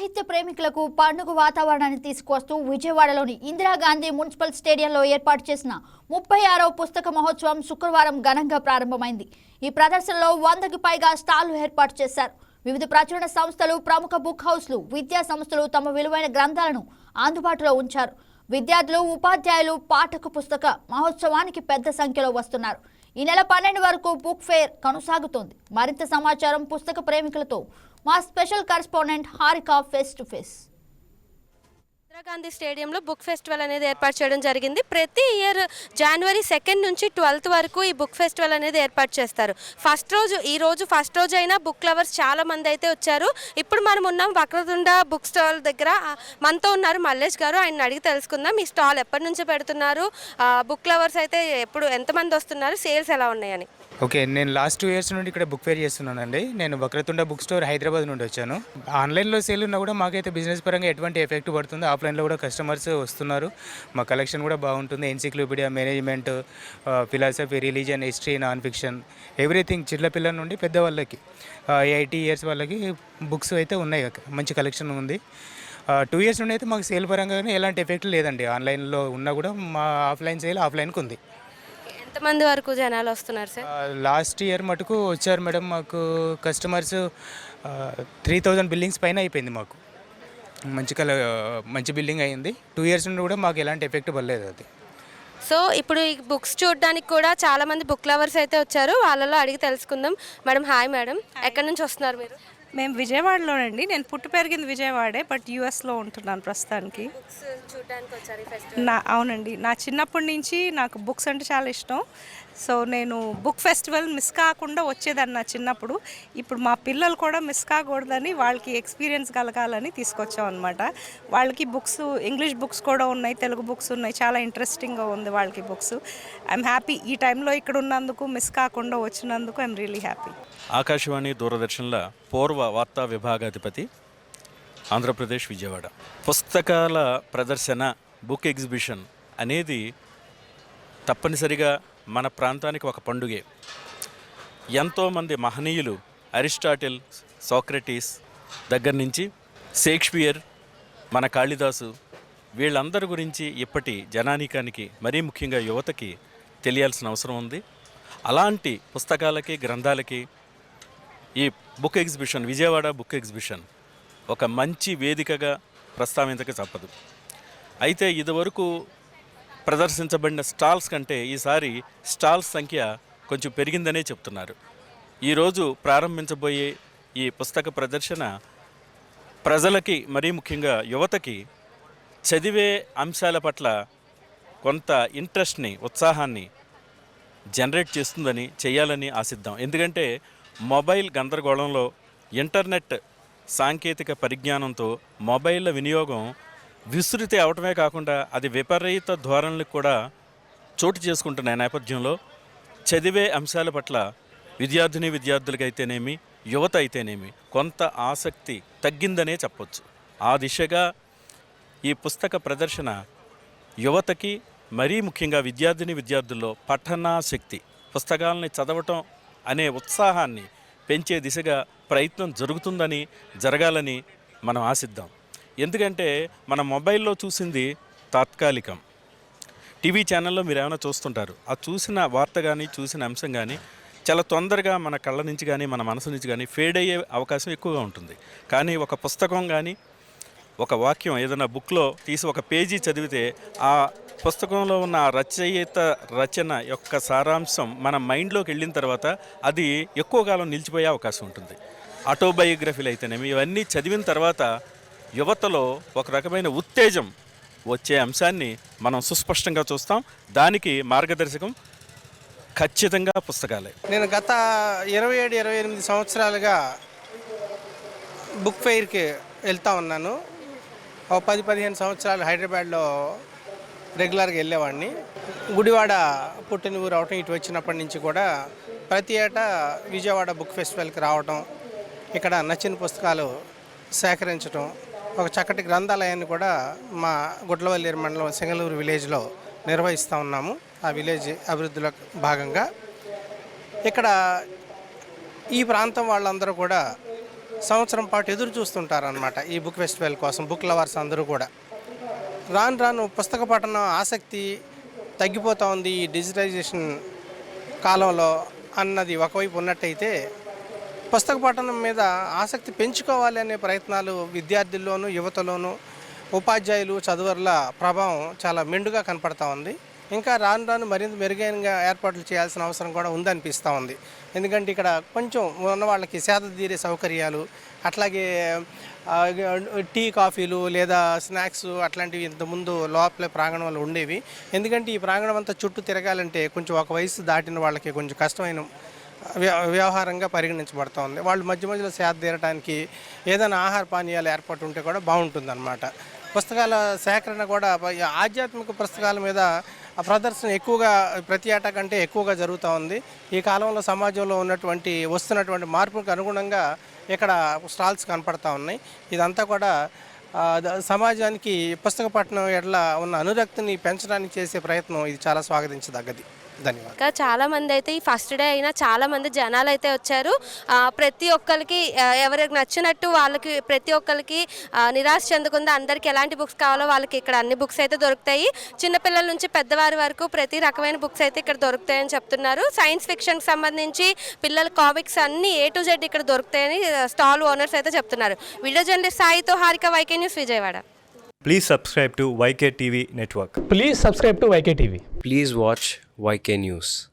సాహిత్య ప్రేమికులకు పండుగ వాతావరణాన్ని తీసుకువస్తూ విజయవాడలోని ఇందిరాగాంధీ మున్సిపల్ స్టేడియంలో ఏర్పాటు చేసిన ముప్పై ఆరవ పుస్తక మహోత్సవం శుక్రవారం ఘనంగా ప్రారంభమైంది. ఈ ప్రదర్శనలో వందకి పైగా స్టాళ్ళు ఏర్పాటు చేశారు. వివిధ ప్రచురణ సంస్థలు ప్రముఖ బుక్ హౌస్లు విద్యా సంస్థలు తమ విలువైన గ్రంథాలను అందుబాటులో ఉంచారు. విద్యార్థులు ఉపాధ్యాయులు పాఠక పుస్తక మహోత్సవానికి పెద్ద సంఖ్యలో వస్తున్నారు. ఈ నెల పన్నెండు వరకు బుక్ ఫేర్ కొనసాగుతోంది. మరింత సమాచారం పుస్తక ప్రేమికులతో మా special correspondent Harika face to face. Indira Gandhi స్టేడియంలో బుక్ ఫెస్టివల్ అనేది ఏర్పాటు చేయడం జరిగింది. ప్రతి ఇయర్ జనవరి సెకండ్ నుంచి ట్వెల్త్ వరకు ఈ బుక్ ఫెస్టివల్ అనేది ఏర్పాటు చేస్తారు. ఫస్ట్ రోజు ఈ రోజు ఫస్ట్ రోజు అయినా బుక్ లవర్స్ చాలా మంది అయితే వచ్చారు. ఇప్పుడు మనం ఉన్నాం వక్రతుండ బుక్ స్టాల్ దగ్గర. మనతో ఉన్నారు మల్లేష్ గారు. ఆయన అడిగి తెలుసుకుందాం. ఈ స్టాల్ ఎప్పటి నుంచి పెడుతున్నారు? బుక్ లవర్స్ అయితే ఎప్పుడు ఎంతమంది వస్తున్నారు? సేల్స్ ఎలా ఉన్నాయని. ఓకే నేను లాస్ట్ టూ ఇయర్స్ నుండి ఇక్కడ బుక్ ఫేర్ చేస్తున్నానండి. నేను వక్రతుండ బుక్ స్టోర్ హైదరాబాద్ నుండి వచ్చాను. ఆన్లైన్లో సేల్ ఉన్నా కూడా మాకైతే బిజినెస్ పరంగా ఎటువంటి ఎఫెక్ట్ పడుతుంది ఆఫ్లైన్లో కూడా కస్టమర్స్ వస్తున్నారు. మా కలెక్షన్ కూడా బాగుంటుంది. Encyclopedia management philosophy religion history non fiction everything చిన్నపిల్లల నుండి పెద్దవాళ్ళకి ఎయిటీ ఇయర్స్ వాళ్ళకి బుక్స్ అయితే ఉన్నాయి. మంచి కలెక్షన్ ఉంది. టూ ఇయర్స్ నుండి అయితే మాకు సేల్ పరంగానే ఎలాంటి ఎఫెక్ట్ లేదండి. ఆన్లైన్లో ఉన్నా కూడా మా ఆఫ్లైన్ సేల్ ఆఫ్లైన్కి ఉంది. ఎంతమంది వరకు జనాలు వస్తున్నారు సార్? లాస్ట్ ఇయర్ మటుకు వచ్చారు మేడం మాకు కస్టమర్స్ త్రీ థౌజండ్ బిల్డింగ్స్ పైన అయిపోయింది మాకు. మంచి కల మంచి బిల్డింగ్ అయింది. టూ ఇయర్స్ నుండి కూడా మాకు ఎలాంటి ఎఫెక్ట్ పడలేదు అది. సో ఇప్పుడు ఈ బుక్స్ చూడడానికి కూడా చాలా మంది బుక్ లవర్స్ అయితే వచ్చారు. వాళ్ళలో అడిగి తెలుసుకుందాం. Madam hi madam. ఎక్కడి నుంచి వస్తున్నారు మీరు? మేము విజయవాడలోనండి. నేను పుట్టి పెరిగింది విజయవాడే బట్ యూఎస్లో ఉంటున్నాను ప్రస్తుతానికి. బుక్స్ చూడడానికి వచ్చారు ఈ ఫెస్టివల్. నా అవునండి. నా చిన్నప్పటి నుంచి నాకు బుక్స్ అంటే చాలా ఇష్టం. సో నేను బుక్ ఫెస్టివల్ మిస్ కాకుండా వచ్చేదాన్ని నా చిన్నప్పుడు. ఇప్పుడు మా పిల్లలు కూడా మిస్ కాకూడదని వాళ్ళకి ఎక్స్పీరియన్స్ కలగాలని తీసుకొచ్చాం అనమాట వాళ్ళకి బుక్స్ ఇంగ్లీష్ బుక్స్ కూడా ఉన్నాయి తెలుగు బుక్స్ ఉన్నాయి. చాలా ఇంట్రెస్టింగ్గా ఉంది వాళ్ళకి బుక్స్. I'm happy. ఈ టైంలో ఇక్కడ ఉన్నందుకు మిస్ కాకుండా వచ్చినందుకు ఐఎమ్ రియలీ హ్యాపీ. ఆకాశవాణి దూరదర్శన్ల పూర్వ వార్తా విభాగాధిపతి ఆంధ్రప్రదేశ్ విజయవాడ. పుస్తకాల ప్రదర్శన బుక్ ఎగ్జిబిషన్ అనేది తప్పనిసరిగా మన ప్రాంతానికి ఒక పండుగే. ఎంతోమంది మహనీయులు అరిస్టాటిల్ సోక్రటీస్ దగ్గర నుంచి షేక్స్పియర్ మన కాళిదాసు వీళ్ళందరి గురించి ఇప్పటి జనానికానికి మరీ ముఖ్యంగా యువతకి తెలియాల్సిన అవసరం ఉంది. అలాంటి పుస్తకాలకి గ్రంథాలకి ఈ book exhibition Vijayawada book exhibition ఒక మంచి వేదికగా ప్రస్తావించక తప్పదు. అయితే ఇదివరకు ప్రదర్శించబడిన స్టాల్స్ కంటే ఈసారి స్టాల్స్ సంఖ్య కొంచెం పెరిగిందనే చెప్తున్నారు. ఈరోజు ప్రారంభించబోయే ఈ పుస్తక ప్రదర్శన ప్రజలకి మరీ ముఖ్యంగా యువతకి చదివే అంశాల పట్ల కొంత ఇంట్రెస్ట్ని ఉత్సాహాన్ని జనరేట్ చేస్తుందని చేయాలని ఆశిద్దాం. ఎందుకంటే మొబైల్ గందరగోళంలో ఇంటర్నెట్ సాంకేతిక పరిజ్ఞానంతో మొబైల్ల వినియోగం విస్తృతి అవటమే కాకుండా అది విపరీత ధోరణులకు కూడా చోటు చేసుకుంటున్న నేపథ్యంలో చదివే అంశాల పట్ల విద్యార్థిని విద్యార్థులకైతేనేమి యువత అయితేనేమి కొంత ఆసక్తి తగ్గిందనే చెప్పొచ్చు. ఆ దిశగా ఈ పుస్తక ప్రదర్శన యువతకి మరీ ముఖ్యంగా విద్యార్థిని విద్యార్థుల్లో పఠనాశక్తి పుస్తకాలని చదవటం అనే ఉత్సాహాన్ని పెంచే దిశగా ప్రయత్నం జరుగుతుందని జరగాలని మనం ఆశిద్దాం. ఎందుకంటే మన మొబైల్లో చూసింది తాత్కాలికం. టీవీ ఛానల్లో మీరు ఏమైనా చూస్తుంటారు. ఆ చూసిన వార్త కానీ చూసిన అంశం కానీ చాలా తొందరగా మన కళ్ళ నుంచి కానీ మన మనసు నుంచి కానీ ఫేడ్ అయ్యే అవకాశం ఎక్కువగా ఉంటుంది. కానీ ఒక పుస్తకం కానీ ఒక వాక్యం ఏదైనా బుక్లో తీసి ఒక పేజీ చదివితే ఆ పుస్తకంలో ఉన్న రచయిత రచన యొక్క సారాంశం మన మైండ్లోకి వెళ్ళిన తర్వాత అది ఎక్కువ కాలం నిలిచిపోయే అవకాశం ఉంటుంది. ఆటోబయోగ్రఫీలు అయితేనేమి ఇవన్నీ చదివిన తర్వాత యువతలో ఒక రకమైన ఉత్తేజం వచ్చే అంశాన్ని మనం సుస్పష్టంగా చూస్తాం. దానికి మార్గదర్శకం ఖచ్చితంగా పుస్తకాలే. నేను గత ఇరవై ఏడు ఇరవై ఎనిమిది సంవత్సరాలుగా బుక్ ఫెయిర్కి వెళ్తా ఉన్నాను. ఒక పది పదిహేను సంవత్సరాలు హైదరాబాద్లో రెగ్యులర్గా వెళ్ళేవాడిని. గుడివాడ పుట్టిన ఊరు అవటం ఇటు వచ్చినప్పటి నుంచి కూడా ప్రతి ఏటా విజయవాడ బుక్ ఫెస్టివల్కి రావటం ఇక్కడ నచ్చిన పుస్తకాలు సేకరించడం ఒక చక్కటి గ్రంథాలయాన్ని కూడా మా గుడ్లవల్లి మండలం సింగళూరు విలేజ్లో నిర్వహిస్తూ ఉన్నాము. ఆ విలేజ్ అభివృద్ధిలో భాగంగా. ఇక్కడ ఈ ప్రాంతం వాళ్ళందరూ కూడా సంవత్సరం పాటు ఎదురు చూస్తుంటారనమాట ఈ బుక్ ఫెస్టివల్ కోసం బుక్ లవర్స్ అందరూ కూడా. రాను రాను పుస్తక పఠనం ఆసక్తి తగ్గిపోతూ ఉంది ఈ డిజిటైజేషన్ కాలంలో అన్నది ఒకవైపు ఉన్నట్టయితే పుస్తక పఠనం మీద ఆసక్తి పెంచుకోవాలి అనే ప్రయత్నాలు విద్యార్థుల్లోనూ యువతలోనూ ఉపాధ్యాయులు చదువుల ప్రభావం చాలా మెండుగా కనపడతా ఉంది. ఇంకా రాను రాను మరింత మెరుగైన ఏర్పాట్లు చేయాల్సిన అవసరం కూడా ఉందనిపిస్తూ ఉంది. ఎందుకంటే ఇక్కడ కొంచెం ఉన్న వాళ్ళకి సేద తీరే సౌకర్యాలు అట్లాగే టీ కాఫీలు లేదా స్నాక్స్ అట్లాంటివి ఇంతకుముందు లోపల ప్రాంగణంలో ఉండేవి. ఎందుకంటే ఈ ప్రాంగణం అంతా చుట్టూ తిరగాలంటే కొంచెం ఒక వయసు దాటిన వాళ్ళకి కొంచెం కష్టమైన వ్య- వ్యవహారంగా పరిగణించబడుతూ ఉంది. వాళ్ళు మధ్య మధ్యలో సేద తీరడానికి ఏదైనా ఆహార పానీయాలు ఏర్పాటు ఉంటే కూడా బాగుంటుందన్నమాట. పుస్తకాల సేకరణ కూడా ఆధ్యాత్మిక పుస్తకాల మీద ఆ ప్రదర్శన ఎక్కువగా ప్రతి ఏటా కంటే ఎక్కువగా జరుగుతూ ఉంది. ఈ కాలంలో సమాజంలో ఉన్నటువంటి వస్తున్నటువంటి మార్పులకు అనుగుణంగా ఇక్కడ స్టాల్స్ కనపడతా ఉన్నాయి. ఇదంతా కూడా సమాజానికి పుస్తక పట్టణం ఎట్లా ఉన్న అనురక్తిని పెంచడానికి చేసే ప్రయత్నం ఇది చాలా స్వాగతించదగ్గది. ధన్యవాదాలు. ఇంకా చాలా మంది అయితే ఈ ఫస్ట్ డే అయినా చాలా మంది జనాలు అయితే వచ్చారు ప్రతి ఒక్కరికి ఎవరికి నచ్చినట్టు వాళ్ళకి ప్రతి ఒక్కరికి నిరాశ చెందకుండా అందరికి ఎలాంటి బుక్స్ కావాలో వాళ్ళకి ఇక్కడ అన్ని బుక్స్ అయితే దొరుకుతాయి. చిన్నపిల్లల నుంచి పెద్దవారి వరకు ప్రతి రకమైన బుక్స్ అయితే ఇక్కడ దొరుకుతాయని చెప్తున్నారు. సైన్స్ ఫిక్షన్కి సంబంధించి పిల్లల కామిక్స్ అన్ని ఏ టు జెడ్ ఇక్కడ దొరుకుతాయని స్టాల్ ఓనర్స్ అయితే చెప్తున్నారు. Video journalist సాయితో Harika YK news Vijayawada. Please subscribe to YK TV Network. Please subscribe to YK TV. Please watch YK News.